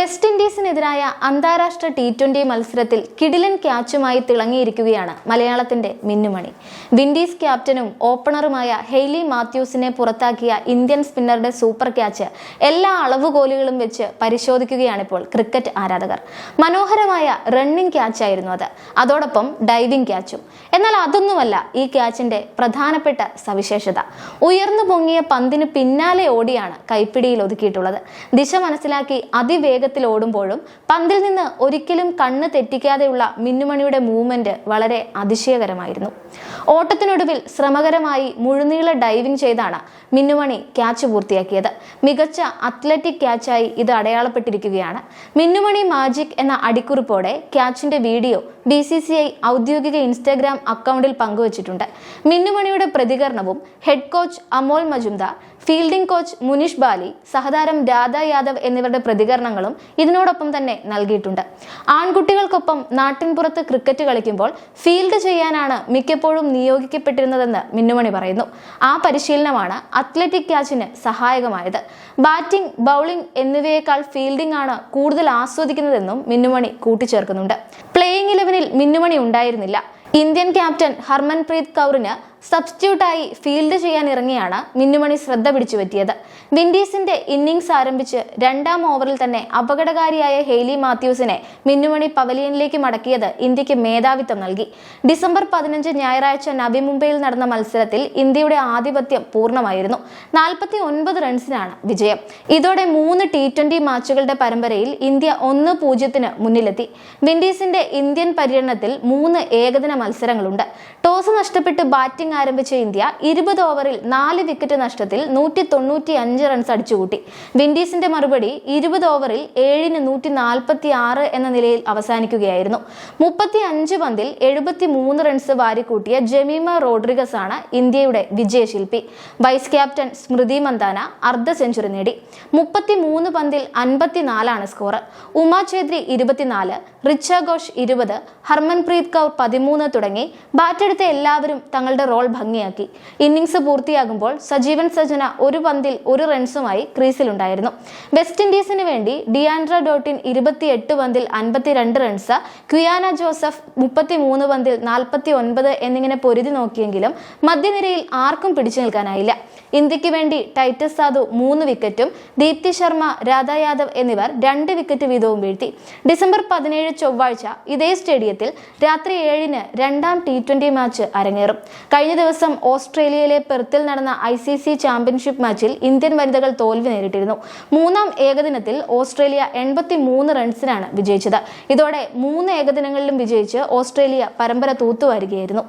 West ഇൻഡീസിനെതിരായ അന്താരാഷ്ട്ര T twenty മത്സരത്തിൽ കിടിലൻ ക്യാച്ചുമായി തിളങ്ങിയിരിക്കുകയാണ് മലയാളത്തിന്റെ മിന്നുമണി. വിൻഡീസ് ക്യാപ്റ്റനും ഓപ്പണറുമായ ഹെയ്ലി മാത്യൂസിനെ പുറത്താക്കിയ ഇന്ത്യൻ സ്പിന്നറുടെ സൂപ്പർ ക്യാച്ച് എല്ലാ അളവുകോലുകളും വെച്ച് പരിശോധിക്കുകയാണിപ്പോൾ ക്രിക്കറ്റ് ആരാധകർ. മനോഹരമായ റണ്ണിംഗ് ക്യാച്ചായിരുന്നു അത്. അതോടൊപ്പം ഡൈവിംഗ് ക്യാച്ചും. എന്നാൽ അതൊന്നുമല്ല ഈ ക്യാച്ചിന്റെ പ്രധാനപ്പെട്ട സവിശേഷത. ഉയർന്നു പൊങ്ങിയ പന്തിന് പിന്നാലെ ഓടിയാണ് കൈപ്പിടിയിൽ ഒതുക്കിയിട്ടുള്ളത്. ദിശ മനസ്സിലാക്കി അതിവേഗത്തിൽ ഓടുമ്പോഴും പന്തിൽ നിന്ന് ഒരിക്കലും കണ്ണ് തെറ്റിക്കാതെയുള്ള മിന്നുമണിയുടെ മൂവ്മെന്റ് വളരെ അതിശയകരമായിരുന്നു. ഓട്ടത്തിനൊടുവിൽ ശ്രമകരമായി മുഴുനീള ഡൈവിംഗ് ചെയ്താണ് മിന്നുമണി ക്യാച്ച് പൂർത്തിയാക്കിയത്. മികച്ച അത്ലറ്റിക് ക്യാച്ചായി ഇത് അടയാളപ്പെട്ടിരിക്കുകയാണ്. മിന്നുമണി മാജിക് എന്ന അടിക്കുറിപ്പോടെ ക്യാച്ചിന്റെ video B C C I ഔദ്യോഗിക ഇൻസ്റ്റാഗ്രാം അക്കൗണ്ടിൽ പങ്കുവച്ചിട്ടുണ്ട്. മിന്നുമണിയുടെ പ്രതികരണവും head coach Amol Majumdar fielding coach Munish Bali സഹതാരം Radha Yadav എന്നിവരുടെ പ്രതികരണങ്ങളും ഇതിനോടൊപ്പം തന്നെ നൽകിയിട്ടുണ്ട്. ആൺകുട്ടികൾക്കൊപ്പം നാട്ടിൻപുറത്ത് ക്രിക്കറ്റ് കളിക്കുമ്പോൾ ഫീൽഡ് ചെയ്യാനാണ് മിക്കപ്പോഴും നിയോഗിക്കപ്പെട്ടിരുന്നതെന്ന് മിന്നുമണി പറയുന്നു. ആ പരിശീലനമാണ് അത്ലറ്റിക് ക്യാച്ചിന് സഹായകമായത്. ബാറ്റിംഗ് ബൗളിംഗ് എന്നിവയേക്കാൾ ഫീൽഡിംഗ് ആണ് കൂടുതൽ ആസ്വദിക്കുന്നതെന്നും മിന്നുമണി കൂട്ടിച്ചേർക്കുന്നുണ്ട്. പ്ലേയിങ് ഇലവനിൽ മിന്നുമണി ഉണ്ടായിരുന്നില്ല. ഇന്ത്യൻ ക്യാപ്റ്റൻ ഹർമൻപ്രീത് കൗറിന് സബ്സ്റ്റിറ്റ്യൂട്ടായി ഫീൽഡ് ചെയ്യാൻ ഇറങ്ങിയാണ് മിന്നുമണി ശ്രദ്ധ പിടിച്ചു പറ്റിയത്. വിൻഡീസിന്റെ ഇന്നിംഗ്സ് ആരംഭിച്ച് രണ്ടാം ഓവറിൽ തന്നെ അപകടകാരിയായ ഹെയ്ലി മാത്യൂസിനെ മിന്നുമണി പവലിയനിലേക്ക് മടക്കിയത് ഇന്ത്യയ്ക്ക് മേധാവിത്വം നൽകി. ഡിസംബർ പതിനഞ്ച് ഞായറാഴ്ച നവി മുംബൈയിൽ നടന്ന മത്സരത്തിൽ ഇന്ത്യയുടെ ആധിപത്യം പൂർണമായിരുന്നു. നാൽപ്പത്തി ഒൻപത് റൺസിനാണ് വിജയം. ഇതോടെ മൂന്ന് ടി ട്വന്റി മാച്ചുകളുടെ പരമ്പരയിൽ ഇന്ത്യ ഒന്ന് പൂജ്യത്തിന് മുന്നിലെത്തി. വിൻഡീസിന്റെ ഇന്ത്യൻ പര്യടനത്തിൽ മൂന്ന് ഏകദിന മത്സരങ്ങളുണ്ട്. ടോസ് നഷ്ടപ്പെട്ട് ബാറ്റിംഗ് ആരംഭിച്ച ഇന്ത്യ ഇരുപത് ഓവറിൽ നാല് വിക്കറ്റ് നഷ്ടത്തിൽ നൂറ്റി തൊണ്ണൂറ്റി അഞ്ച് റൺസ് അടിച്ചുകൂട്ടി. വിൻഡീസിന്റെ മറുപടി ഇരുപത് ഓവറിൽ ഏഴിന് നൂറ്റി നാൽപ്പത്തി ആറ് എന്ന നിലയിൽ അവസാനിക്കുകയായിരുന്നു. മുപ്പത്തി അഞ്ച് പന്തിൽ എഴുപത്തി മൂന്ന് റൺസ് വാരിക്കൂട്ടിയ ജമീമ റോഡ്രിഗസ് ആണ് ഇന്ത്യയുടെ വിജയശില്പി. വൈസ് ക്യാപ്റ്റൻ സ്മൃതി മന്ദാന അർദ്ധ സെഞ്ചുറി നേടി. മുപ്പത്തി മൂന്ന് പന്തിൽ അൻപത്തിനാലാണ് സ്കോർ ഉമാ ഛേത്രി ഇരുപത്തിനാല് റിച്ച ഘോഷ് ഇരുപത് ഹർമൻപ്രീത് കൗർ പതിമൂന്ന് തുടങ്ങി. ബാറ്റെടുത്ത എല്ലാവരും തങ്ങളുടെ റോൾ ഭംഗിയാക്കി. ഇന്നിംഗ്സ് പൂർത്തിയാകുമ്പോൾ സജീവൻ സജന ഒരു പന്തിൽ ഒരു റൺസുമായി ക്രീസിലുണ്ടായിരുന്നു. വെസ്റ്റ് ഇൻഡീസിന് വേണ്ടി ഡിയാൻഡ്ര ഡോട്ടിൻ ഇരുപത്തിയെട്ട് പന്തിൽ അൻപത്തിരണ്ട് റൺസ് ക്വിയാന ജോസഫ് മുപ്പത്തി മൂന്ന് പന്തിൽ നാൽപ്പത്തി ഒൻപത് എന്നിങ്ങനെ പൊരുതി നോക്കിയെങ്കിലും മധ്യനിരയിൽ ആർക്കും പിടിച്ചു നിൽക്കാനായില്ല. ഇന്ത്യയ്ക്ക് വേണ്ടി ടൈറ്റസ് സാധു മൂന്ന് വിക്കറ്റും ദീപ്തി ശർമ്മ രാധാ യാദവ് എന്നിവർ രണ്ട് വിക്കറ്റ് വീതവും വീഴ്ത്തി. ഡിസംബർ പതിനേഴ് ചൊവ്വാഴ്ച ഇതേ സ്റ്റേഡിയത്തിൽ രാത്രി ഏഴിന് രണ്ടാം ടി ട്വന്റി മാച്ച് അരങ്ങേറും. കഴിഞ്ഞ ദിവസം ഓസ്ട്രേലിയയിലെ പെർത്തിൽ നടന്ന ഐ സി സി ചാമ്പ്യൻഷിപ്പ് മാച്ചിൽ ഇന്ത്യൻ വനിതകൾ തോൽവി നേരിട്ടിരുന്നു. മൂന്നാം ഏകദിനത്തിൽ ഓസ്ട്രേലിയ എൺപത്തി മൂന്ന് റൺസിനാണ് വിജയിച്ചത്. ഇതോടെ മൂന്ന് ഏകദിനങ്ങളിലും വിജയിച്ച് ഓസ്ട്രേലിയ പരമ്പര തൂത്തുവാരുകയായിരുന്നു.